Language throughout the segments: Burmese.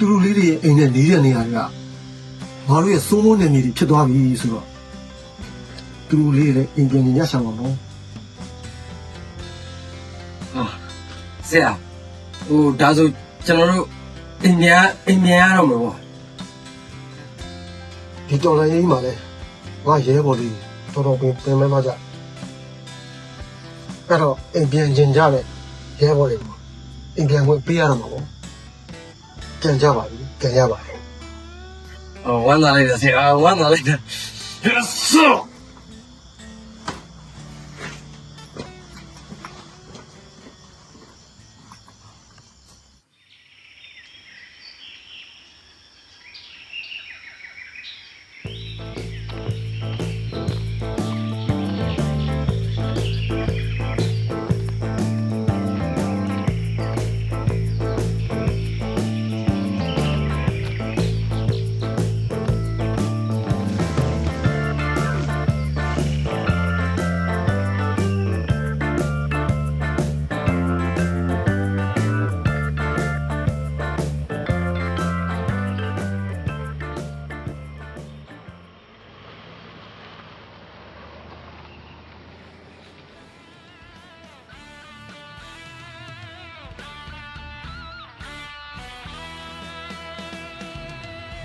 သူတို့လေးတွေရဲ့အိမ်နဲ့နေတဲ့နေရာတွေကငါတို့ရဲ့စိုးမိုးနေနေတွေဖြစ်သွားပြီဆိုတော့သူတို့လေးတွေလည်းအိမ်ပြန်ညှဆောင်ပါတော့ဟာဆရာဟိုဒါဆိုကျွန်တော်တို့အိမ်ပြန်အိမ်ပြန်ရတော့မှာပေါ့ဒီတော်လိုင်းကြီးမှာလဲငါရဲဘော်လေးတော်တော်ပင်ပင်မဲမကြအဲ့တော့အိမ်ပြန်ကျင်ကြတဲ့ရဲဘော်လေးကိုအိမ်ပြန်ဝင်ပေးရတော့မှာပေါ့ ပြန်ကြပါပြီပြန်ရပါတယ်ဟောဝမ်းသာလိုက်တယ်ဆရာဝမ်းသာလိုက်တယ် Yes sir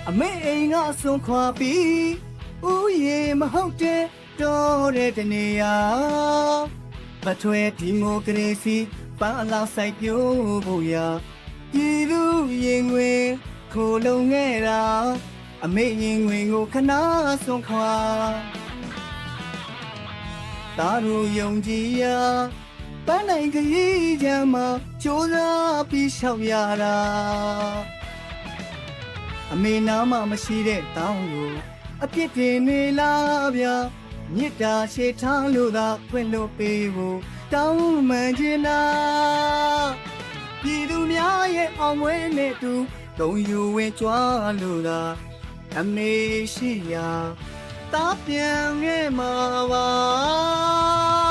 အမေအိမ်ကအစွန်ခွာပြီးဥယေမဟုတ်တဲ့တော်တဲ့တနေရာပထွဲဒီမိုကရေစီပန်းအလောက်ဆိုင်ပြိုးဖို့ရာပြည်သူရင်ငွေခိုလုံခဲ့တာအမေရင်ငွေကိုခဏစွန်ခွာတာရူယုံကြည်ရာပန်းနိုင်ခရီးချမ်းမှာကြိုးစားပြီးရှောက်ရတာ အမေနာမမရှိတဲ့တောင်းကိုအပြစ်တင်နေလားဗျာမြစ်တာရှေထားလို့သာဖွင့်လို့ပေးဖို့တောင်းမှန်ချင်လားပြည်သူများရဲ့အောင်ဝဲနဲ့တူတုံယူဝင်ကြွားလို့သာအမေရှိရာတားပြန်ခဲ့မှာပါ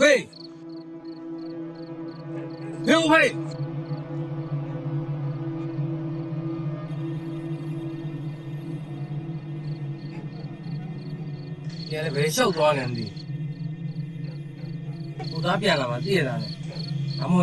ဟေးဘယ်ဟေးကျန်လည်းဘယ်လျှောက်သွားနေလဲဟိုသားပြန်လာမှတည့်ရတာလေအမေ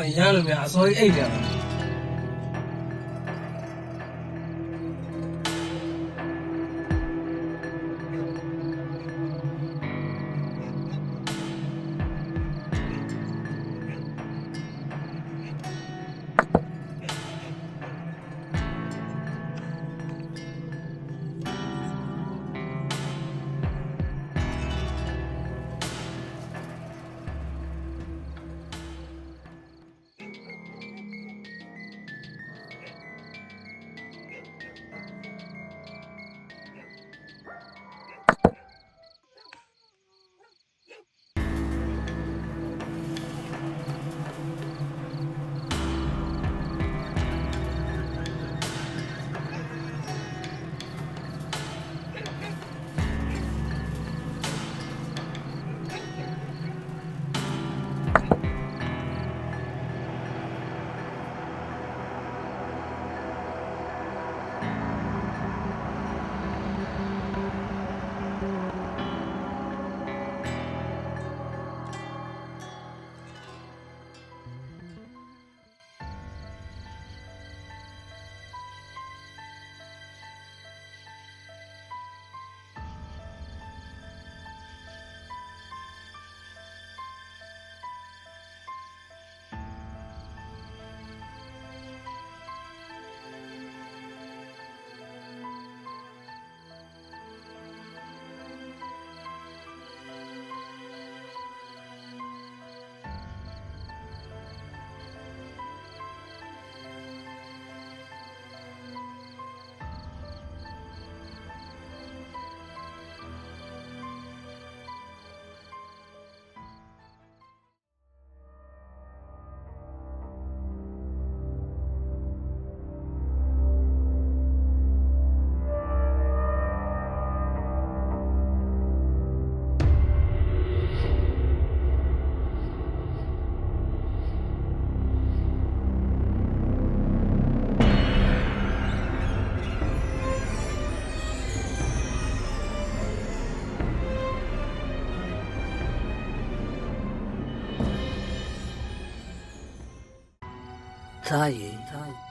စောကြီးအိတ်ပြန်လာသားရင်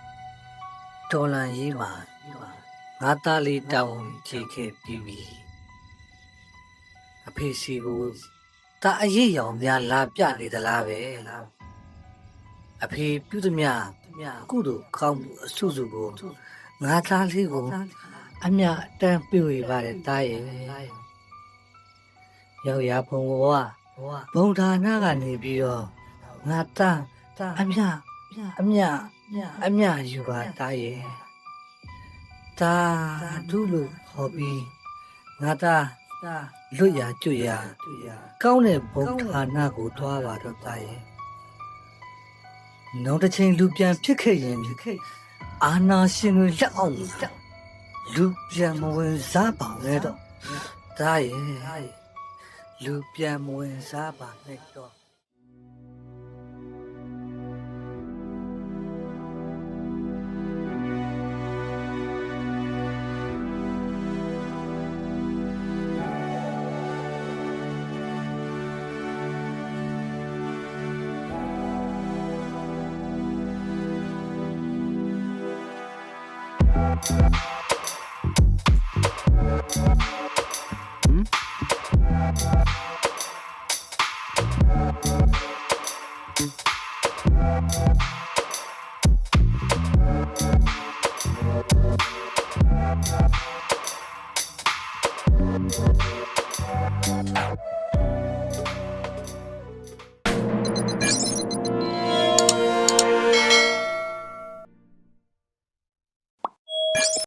တော်လန်ရေးမှာငါသားလေးတောင်းချေခဲ့ပြီးပြီအဖေစီကိုတာအရေးရောင်များလာပြနေသလားပဲအဖေပြုသမျှကုသိုလ်ကောင်းမှုအစုစုကိုငါသားလေးကိုအမြတမ်းပြဝေပါတယ်တားရဲ့ရောက်ရဖုံဘဝဘုံဌာနကနေပြီးတော့ငါသားအမြ အမြအမြယူပါတားရဲ့တာဒုလို့ဟောပြီးငါသားလွတ်ရကျွတ်ရကောင်းတဲ့ဘုံဌာနကိုသွားပါတော့တားရဲ့နောက်တစ်ချိန်လူပြန်ဖြစ်ခဲ့ရင်အာနာရှင်တွေလက်အောင်လူပြန်မဝင်စားပါနဲ့တော့တားရဲ့လူပြန်မဝင်စားပါနဲ့တော့